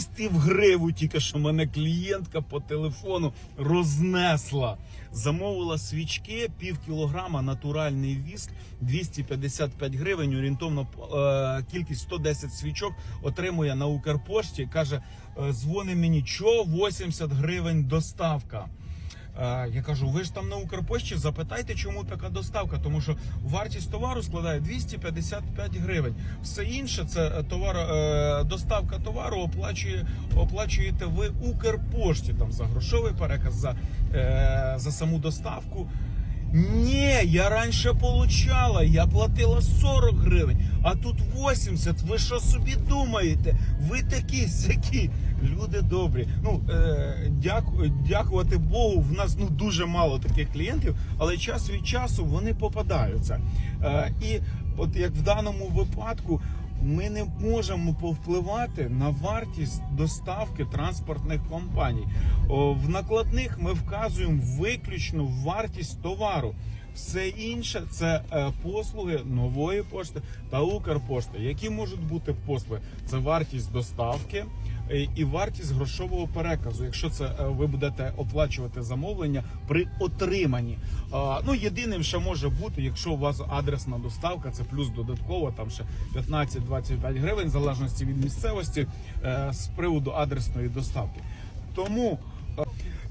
200 в гриву тільки що мене клієнтка по телефону рознесла. Замовила свічки, пів кілограма, натуральний віск, 255 гривень, орієнтовно е, кількість 110 свічок отримує на Укрпошті. Каже, е, дзвони мені, що 80 гривень доставка. Е, Я кажу, ви ж там на Укрпошті запитайте, чому така доставка, тому що вартість товару складає 255 гривень. Все інше це е, товар, е, доставка товару оплачує, оплачуєте ви Укрпошті там за грошовий переказ, за, за саму доставку. Ні, я раніше получала, я платила 40 гривень, а тут 80. Ви що собі думаєте? Ви такі сякі. Люди добрі. Ну е, дяку, дякувати Богу. В нас ну дуже мало таких клієнтів, але час від часу вони попадаються. Е, і от як в даному випадку. Ми не можемо повпливати на вартість доставки транспортних компаній. В накладних ми вказуємо виключно вартість товару. Все інше це е, послуги нової пошти та Укрпошти. Які можуть бути послуги? Це вартість доставки і вартість грошового переказу, якщо це е, ви будете оплачувати замовлення при отриманні. Ну єдиним, що може бути, якщо у вас адресна доставка, це плюс додатково там ще 15-25 гривень, в залежності від місцевості е, з приводу адресної доставки. Тому е,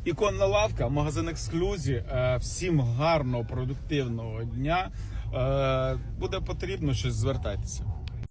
іконна лавка, магазин ексклюзі. Е, Всім гарного, продуктивного дня. Е, Буде потрібно щось звертатися.